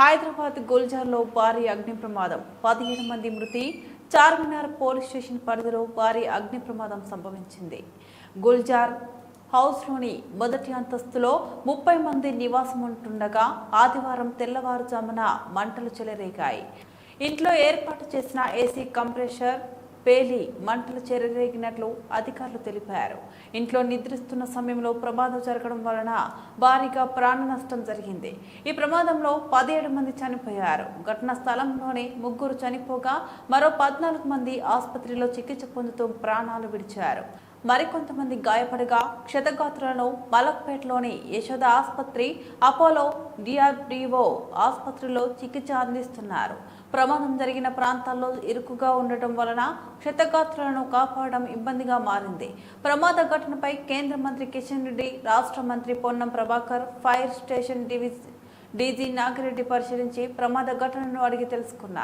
హైదరాబాద్ గుల్జార్లో భారీ అగ్ని ప్రమాదం. పదిహేను మంది మృతి. చార్మినార్ పోలీస్ స్టేషన్ పరిధిలో భారీ అగ్ని ప్రమాదం సంభవించింది. గుల్జార్ హౌస్లోని మొదటి అంతస్తులో ముప్పై మంది నివాసం ఉంటుండగా ఆదివారం తెల్లవారుజామున మంటలు చెలరేగాయి. ఇంట్లో ఏర్పాటు చేసిన ఏసీ కంప్రెషర్ పేలి మంటలు చెరరేగినట్లు అధికారులు తెలిపారు. ఇంట్లో నిద్రిస్తున్న సమయంలో ప్రమాదం జరగడం వలన భారీగా ప్రాణ నష్టం జరిగింది. ఈ ప్రమాదంలో పదిహేడు మంది చనిపోయారు. ఘటనా స్థలంలోనే ముగ్గురు చనిపోగా మరో పద్నాలుగు మంది ఆసుపత్రిలో చికిత్స పొందుతూ ప్రాణాలు విడిచారు. మరికొంతమంది గాయపడగా క్షతగాత్రులను మలక్పేటలోని యశోద ఆసుపత్రి అపోలో డిఆర్డిఓ ఆసుపత్రిలో చికిత్స అందిస్తున్నారు. ప్రమాదం జరిగిన ప్రాంతాల్లో ఇరుకుగా ఉండటం వలన క్షతగాత్రులను కాపాడడం ఇబ్బందిగా మారింది. ప్రమాద ఘటనపై కేంద్ర మంత్రి కిషన్ రెడ్డి రాష్ట్ర మంత్రి Ponnam Prabhakar fire station division DG Nagireddy పరిశీలించి ప్రమాద ఘటనను అడిగి తెలుసుకున్నారు.